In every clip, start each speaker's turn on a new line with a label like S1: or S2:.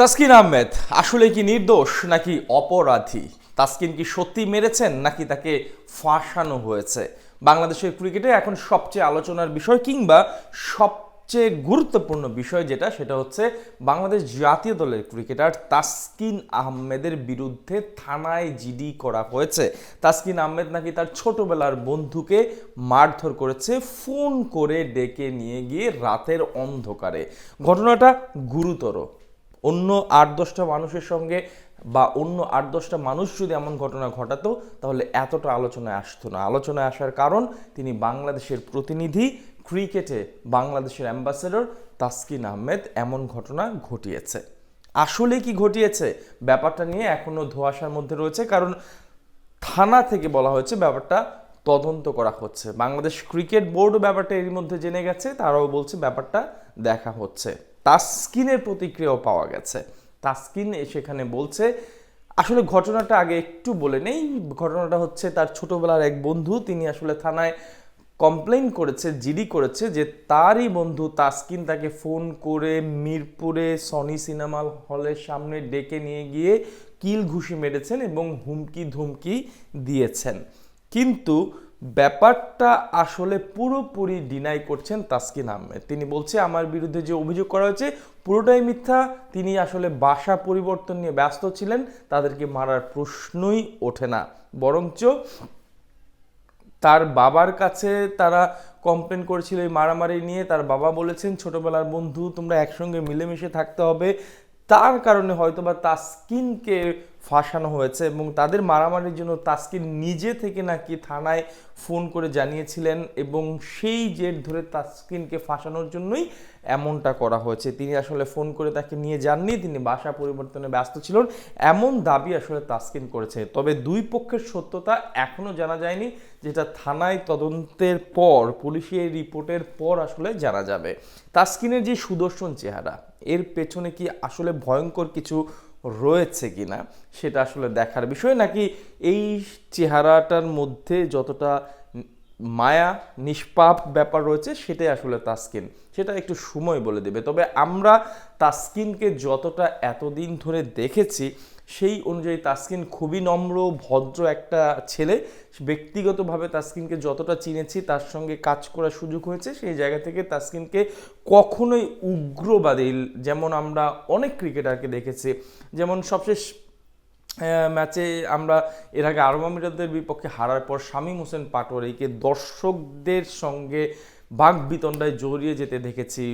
S1: তাসকিন আহমেদ, আসলে কি নির্দোষ নাকি অপরাধী? তাসকিন কি সত্যি মেরেছেন নাকি তাকে ফাঁসানো হয়েছে? বাংলাদেশের ক্রিকেটে এখন সবচেয়ে আলোচনার বিষয় কিংবা সবচেয়ে গুরুত্বপূর্ণ বিষয় যেটা, সেটা হচ্ছে বাংলাদেশ জাতীয় দলের ক্রিকেটার তাসকিন আহমেদের বিরুদ্ধে থানায় জিডি করা হয়েছে। তাসকিন আহমেদ নাকি তার ছোটবেলার বন্ধুকে মারধর করেছে, ফোন করে ডেকে নিয়ে গিয়ে রাতের অন্ধকারে। ঘটনাটা গুরুতর। অন্য আট দশটা মানুষের সঙ্গে বা অন্য আট দশটা মানুষ যদি এমন ঘটনা ঘটাতো, তাহলে এতটা আলোচনায় আসতো না। আলোচনায় আসার কারণ, তিনি বাংলাদেশের প্রতিনিধি, ক্রিকেটে বাংলাদেশের অ্যাম্বাসেডর তাসকিন আহমেদ এমন ঘটনা ঘটিয়েছে। আসলে কি ঘটিয়েছে? ব্যাপারটা নিয়ে এখনও ধোয়াশার মধ্যে রয়েছে, কারণ থানা থেকে বলা হয়েছে ব্যাপারটা তদন্ত করা হচ্ছে। বাংলাদেশ ক্রিকেট বোর্ডও ব্যাপারটা এর মধ্যে জেনে গেছে, তারাও বলছে ব্যাপারটা দেখা হচ্ছে। তাসকিনের প্রতিক্রিয়াও পাওয়া গেছে। তাসকিন সেখানে বলছে, আসলে ঘটনাটা আগে একটু বলে নেই। ঘটনাটা হচ্ছে তার ছোটবেলার এক বন্ধু, তিনি আসলে থানায় কমপ্লেন করেছে, জিডি করেছে যে তারই বন্ধু তাসকিন তাকে ফোন করে মিরপুরে সনি সিনেমা হলের সামনে ডেকে নিয়ে গিয়ে কিল ঘুষি মেরেছেন এবং হুমকি ধুমকি দিয়েছেন। কিন্তু ব্যাপারটা আসলে পুরোপুরি ডিনাই করছেন তাসকিন আহমেদ। তিনি বলছে, আমার বিরুদ্ধে যে অভিযোগ করা হয়েছে, পুরোটাই মিথ্যা। তিনি আসলে বাসা পরিবর্তন নিয়ে ব্যস্ত ছিলেন। তাদেরকে মারার প্রশ্নই ওঠে না। বরঞ্চ তার বাবার কাছে তারা কমপ্লেন করেছিল এই মারামারি নিয়ে। তার বাবা বলেছেন, ছোটবেলার বন্ধু, তোমরা একসঙ্গে মিলেমিশে থাকতে হবে। তার কারণে হয়তোবা তাসকিনকে ফাঁসানো হয়েছে এবং তাদের মারামারির জন্য তাসকিন নিজে থেকে নাকি থানায় ফোন করে জানিয়েছিলেন এবং সেই জের ধরে তাসকিনকে ফাঁসানোর জন্যই এমনটা করা হয়েছে। তিনি আসলে ফোন করে তাকে নিয়ে যাননি, তিনি বাসা পরিবর্তনে ব্যস্ত ছিলেন। এমন দাবি আসলে তাসকিন করেছে। তবে দুই পক্ষের সত্যতা এখনও জানা যায়নি, যেটা থানায় তদন্তের পর, পুলিশের রিপোর্টের পর আসলে জানা যাবে। তাসকিনের যে সুদর্শন চেহারা, এর পেছনে কি আসলে ভয়ঙ্কর কিছু রয়েছে কিনা সেটা আসলে দেখার বিষয়। নাকি এই চেহারাটার মধ্যে যতটা মায়া, নিষ্পাপ ব্যাপার রয়েছে, সেটাই আসলে তাসকিন। সেটা একটু সময় বলে দেবে। তবে আমরা তাসকিনকে যতটা এতদিন ধরে দেখেছি, সেই অনুযায়ী তাসকিন খুবই নম্র, ভদ্র একটা ছেলে। ব্যক্তিগতভাবে তাসকিনকে যতটা চিনেছি, তার সঙ্গে কাজ করার সুযোগ হয়েছে। সেই জায়গা থেকে তাসকিনকে কখনোই উগ্রবাদী, যেমন আমরা অনেক ক্রিকেটারকে দেখেছি, যেমন সবশেষ ম্যাচে আমরা এর আগে আরব আমিরাতের বিপক্ষে হারার পর শামীম হোসেন পাটোয়ারিকে দর্শকদের সঙ্গে বাঘ বিতণ্ডায় জড়িয়ে যেতে দেখেছি।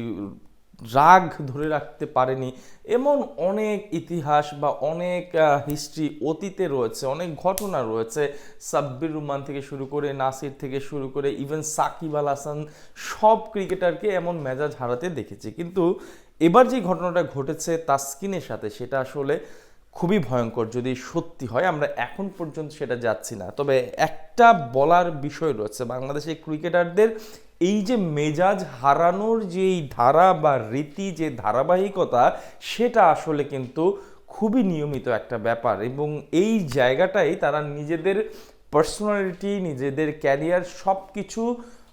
S1: রাগ ধরে রাখতে পারেনি। এমন অনেক ইতিহাস বা অনেক হিস্ট্রি অতীতে রয়েছে, অনেক ঘটনা রয়েছে। সাব্বির রহমান থেকে শুরু করে নাসির থেকে শুরু করে ইভেন সাকিব আল হাসান সব ক্রিকেটারকে এমন মেজাজ হারাতে দেখেছি। কিন্তু এবার যে ঘটনাটা ঘটেছে তাসকিনের সাথে, সেটা আসলে খুবই ভয়ঙ্কর যদি সত্যি হয়, আমরা এখন পর্যন্ত সেটা যাচ্ছি না। তবে একটা বলার বিষয় রয়েছে বাংলাদেশের ক্রিকেটারদের এই যে মেজাজ হারানোর যেই ধারা বা রীতি, যে ধারাবাহিকতা, সেটা আসলে কিন্তু খুবই নিয়মিত একটা ব্যাপার এবং এই জায়গাটাই তারা নিজেদের পার্সোনালিটি নিজেদের ক্যারিয়ার সব কিছু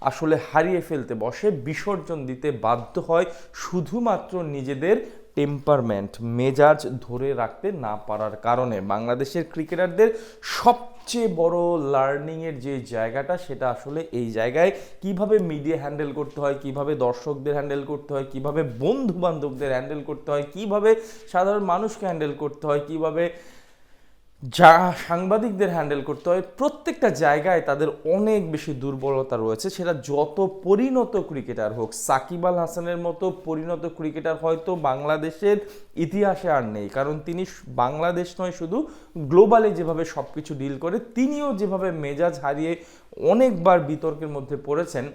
S1: আসলে হারিয়ে ফেলতে বসে, বিসর্জন দিতে বাধ্য হয়, শুধুমাত্র নিজেদের টেম্পারমেন্ট মেজাজ ধরে রাখতে না পারার কারণে বাংলাদেশের ক্রিকেটারদের সবচেয়ে বড় লার্নিংয়ের যে জায়গাটা, সেটা আসলে এই জায়গায় কীভাবে মিডিয়া হ্যান্ডেল করতে হয়, কীভাবে দর্শকদের হ্যান্ডেল করতে হয়, কীভাবে বন্ধু বান্ধবদের হ্যান্ডেল করতে হয়, কীভাবে সাধারণ মানুষকে হ্যান্ডেল করতে হয়, কীভাবে যা সাংবাদিকদের হ্যান্ডেল করতে হয়, প্রত্যেকটা জায়গায় তাদের অনেক বেশি দুর্বলতা রয়েছে। সেটা যত পরিণত ক্রিকেটার হোক, সাকিব আল হাসানের মতো পরিণত ক্রিকেটার হয়তো বাংলাদেশের ইতিহাসে আর নেই। কারণ তিনি বাংলাদেশ নয়, শুধু গ্লোবালে যেভাবে সব কিছু ডিল করে, তিনিও যেভাবে মেজাজ হারিয়ে অনেকবার বিতর্কের মধ্যে পড়েছেন,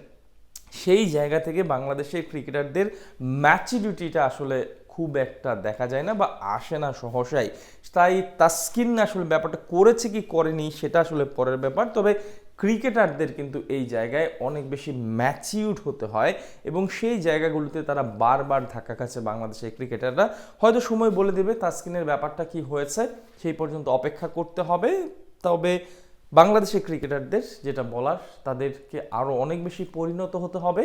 S1: সেই জায়গা থেকে বাংলাদেশের ক্রিকেটারদের ম্যাচুরিটিটা আসলে খুব একটা দেখা যায় না বা আসে না সহসাই। তাই তাস্কিন আসলে ব্যাপারটা করেছে কি করেনি সেটা আসলে পরের ব্যাপার। তবে ক্রিকেটারদের কিন্তু এই জায়গায় অনেক বেশি ম্যাচিউড হতে হয় এবং সেই জায়গাগুলোতে তারা বারবার ধাক্কা খাচ্ছে বাংলাদেশের ক্রিকেটাররা। হয়তো সময় বলে দেবে তাস্কিনের ব্যাপারটা কি হয়েছে, সেই পর্যন্ত অপেক্ষা করতে হবে। তবে বাংলাদেশের ক্রিকেটারদের যেটা বলার, তাদেরকে আরও অনেক বেশি পরিণত হতে হবে।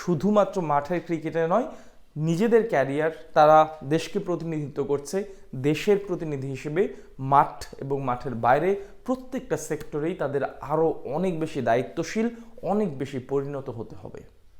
S1: শুধুমাত্র মাঠের ক্রিকেটে নয় নিজেদের ক্যারিয়ার তারা দেশকে প্রতিনিধিত্ব করছে, দেশের প্রতিনিধি হিসেবে মাঠ এবং মাঠের বাইরে প্রত্যেকটা সেক্টরেই তাদের আরও অনেক বেশি দায়িত্বশীল, অনেক বেশি পরিণত হতে হবে।